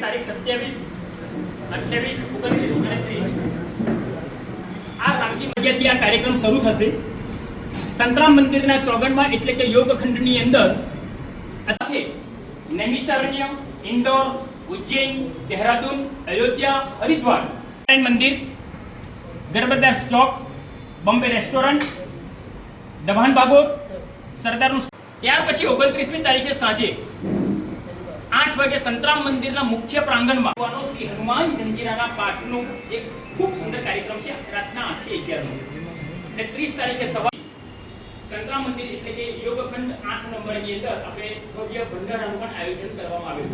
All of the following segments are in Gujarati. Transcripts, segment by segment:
તારીખ સત્યાવીસ, અઠ્યાવીસ, ઓગણત્રીસ અને ત્રીસ. આ રામજી ઉજ્જૈન અયોધ્યા, હરિદ્વાર. મંદિર ગરબદાસ ચોક, બોમ્બે રેસ્ટોરન્ટ દભાન બાગો સરદારનું ત્યાર પછી ઓગણત્રીસમી તારીખે સાંજે આઠ વાગે સંતરામ મંદિરના મુખ્ય પ્રાંગણમાં શ્રી હનુમાન જંજીરાના પાઠનો એક ખૂબ સુંદર કાર્યક્રમ છે. રાતના આઠ અગિયારનો અને ત્રીસ તારીખે સવારે સંતરામ મંદિર એટલે કે યોગખંડ આઠ નંબરની અંદર આપણે ભવ્ય ભંડારાનું પણ આયોજન કરવામાં આવ્યું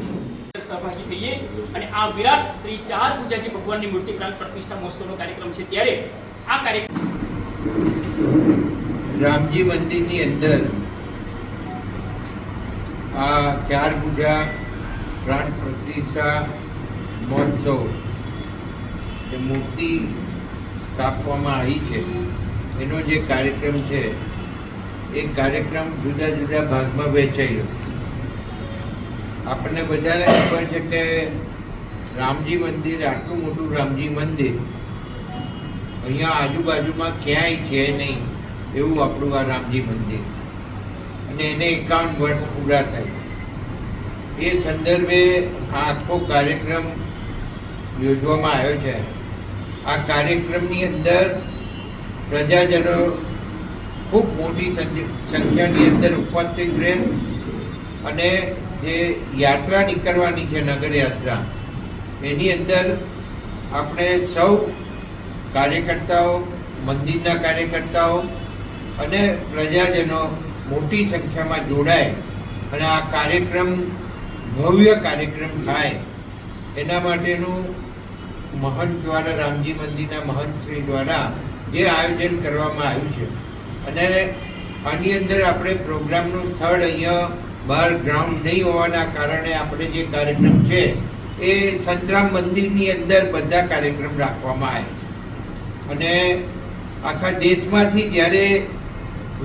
છે. સહભાગી થઈએ અને આ વિરાટ શ્રી ચાર પૂજાજી ભગવાનની મૂર્તિ પ્રાણ પ્રતિષ્ઠા મહોત્સવનો કાર્યક્રમ છે. ત્યારે આ કાર્યક્રમ રામજી મંદિરની અંદર આ ચાર પૂજા પ્રાણ પ્રતિષ્ઠા મહોત્સવ જે મૂર્તિ સ્થાપવામાં આવી છે. એનો જે કાર્યક્રમ છે, એ કાર્યક્રમ જુદા જુદા ભાગમાં વહેંચાયેલો. આપણને બધાને ખબર છે કે રામજી મંદિર, આટલું મોટું રામજી મંદિર અહીંયા આજુબાજુમાં ક્યાંય છે નહીં એવું આપણું આ રામજી મંદિર. અને એને એકાવન વર્ષ પૂરા થાય. એ સંદર્ભે આ આખો કાર્યક્રમ યોજવામાં આવ્યો છે. આ કાર્યક્રમની અંદર પ્રજાજનો ખૂબ મોટી સંખ્યાની અંદર ઉપસ્થિત રહે અને જે યાત્રા નીકળવાની છે, નગરયાત્રા, એની અંદર આપણે સૌ કાર્યકર્તાઓ, મંદિરના કાર્યકર્તાઓ અને પ્રજાજનો મોટી સંખ્યામાં જોડાય અને આ કાર્યક્રમ ભવ્ય કાર્યક્રમ થાય, એના માટેનું મહંત દ્વારા, રામજી મંદિરના મહંત શ્રી દ્વારા જે આયોજન કરવામાં આવ્યું છે. અને આની અંદર આપણે પ્રોગ્રામનું સ્થળ અહીંયા બહાર ગ્રાઉન્ડ નહીં હોવાના કારણે આપણે જે કાર્યક્રમ છે, એ સંતરામ મંદિરની અંદર બધા કાર્યક્રમ રાખવામાં આવે છે. અને આખા દેશમાંથી જ્યારે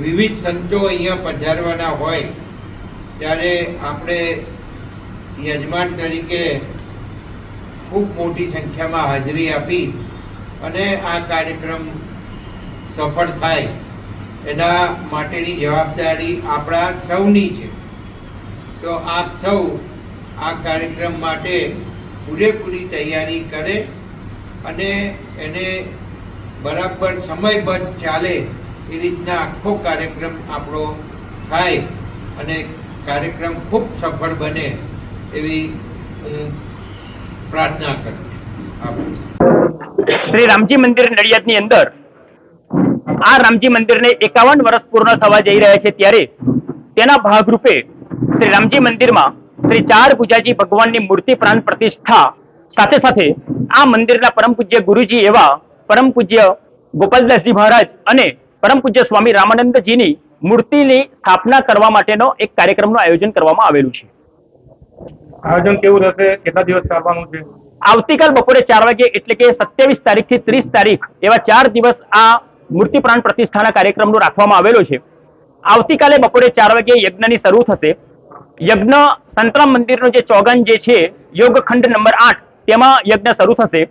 વિવિધ સંતો અહીંયા પધારવાના હોય, ત્યારે આપણે યજમાન તરીકે ખૂબ મોટી સંખ્યામાં હાજરી આપી અને આ કાર્યક્રમ સફળ થાય એના માટેની જવાબદારી આપણા સૌની છે. તો આપ સૌ આ કાર્યક્રમ માટે પૂરેપૂરી તૈયારી કરે અને એને બરાબર સમયબદ્ધ ચાલે એ રીતના આખો કાર્યક્રમ આપણો થાય અને કાર્યક્રમ ખૂબ સફળ બને. એવી પ્રાર્થના કરું શ્રી રામજી મંદિર નડિયાદની અંદર આ રામજી મંદિરને એકાવન વર્ષ પૂર્ણ થવા જઈ રહ્યા છે ત્યારે તેના ભાગરૂપે શ્રી રામજી મંદિરમાં શ્રી ચાર પૂજાજી ભગવાનની મૂર્તિ પ્રાણ પ્રતિષ્ઠા સાથે સાથે આ મંદિરના પરમ પૂજ્ય ગુરુજી એવા પરમ પૂજ્ય ગોપાલદાસજી મહારાજ અને પરમ પૂજ્ય સ્વામી રામાનંદજીની મૂર્તિની સ્થાપના કરવા માટેનો એક કાર્યક્રમનું આયોજન કરવામાં આવેલું છે. આયોજન કેવું રહેશે? કેટલા દિવસ ચાલવાનું છે? આવતીકાલ બપોરે ચાર વાગે એટલે કે સત્યાવીસ તારીખથી ત્રીસ તારીખ એવા ચાર દિવસ આ મૂર્તિ પ્રાણ પ્રતિષ્ઠાના કાર્યક્રમનો રાખવામાં આવેલો છે. આવતીકાલે બપોરે ચાર વાગે યજ્ઞની શરૂ થશે. યજ્ઞ સંતરામ મંદિરનો જે ચોગન જે છે, યોગખંડ નંબર આઠ, તેમાં યજ્ઞ શરૂ થશે.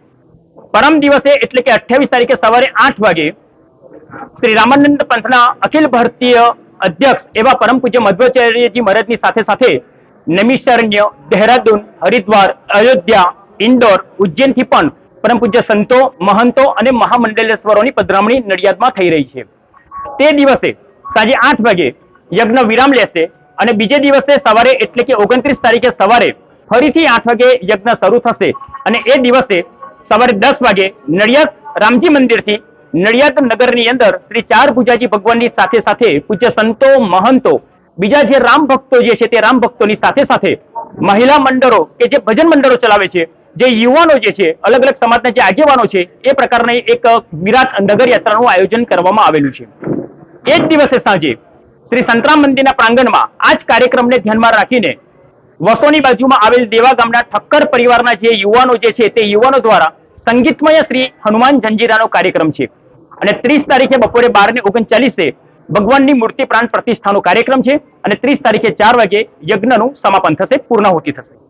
પરમ દિવસે એટલે કે અઠ્યાવીસ તારીખે સવારે આઠ વાગે શ્રી રામાનંદ પંથના અખિલ ભારતીય અધ્યક્ષ એવા પરમ પૂજ્ય મધ્વાચાર્યજી મહારાજની સાથે સાથે નૈમિષારણ્ય, દહેરાદૂન, હરિદ્વાર, અયોધ્યા, ઇન્દોર, ઉજ્જૈનથી પણ પરમ પૂજ્ય સંતો, મહંતો અને મહામંડલેશ્વરોની પધરામણી નડિયાદમાં થઈ રહી છે. તે દિવસે સાંજે આઠ વાગે યજ્ઞ વિરામ લેશે અને બીજે દિવસે સવારે એટલે કે ઓગણત્રીસ તારીખે સવારે ફરીથી આઠ વાગે યજ્ઞ શરૂ થશે અને એ દિવસે સવારે દસ વાગે નડિયાદ રામજી મંદિરથી નડિયાદ નગરની અંદર શ્રી ચાર પૂજાજી ભગવાનની સાથે સાથે પૂજ્ય સંતો, મહંતો બીજા જે રામ ભક્તો જે છે તે રામ ભક્તોની સાથે સાથે મહિલા મંડળો કે જે ભજન મંડળો ચલાવે છે, જે યુવાનો જે છે, અલગ અલગ સમાજના જે આગેવાનો છે, એ પ્રકારની એક વિરાટ નગર યાત્રાનું આયોજન કરવામાં આવેલું છે. એ જ દિવસે સાંજે શ્રી સંતરામ મંદિરના પ્રાંગણમાં આ જ કાર્યક્રમને ધ્યાનમાં રાખીને વસોની બાજુમાં આવેલ દેવા ગામના ઠક્કર પરિવારના જે યુવાનો જે છે તે યુવાનો દ્વારા સંગીતમય શ્રી હનુમાન જંજીરાનો કાર્યક્રમ છે. અને ત્રીસ તારીખે બપોરે બાર ને ઓગણચાલીસે ભગવાનની મૂર્તિ પ્રાણ પ્રતિષ્ઠાનો કાર્યક્રમ છે અને ત્રીસ તારીખે ચાર વાગે યજ્ઞનું સમાપન થશે, પૂર્ણાહુતિ થશે.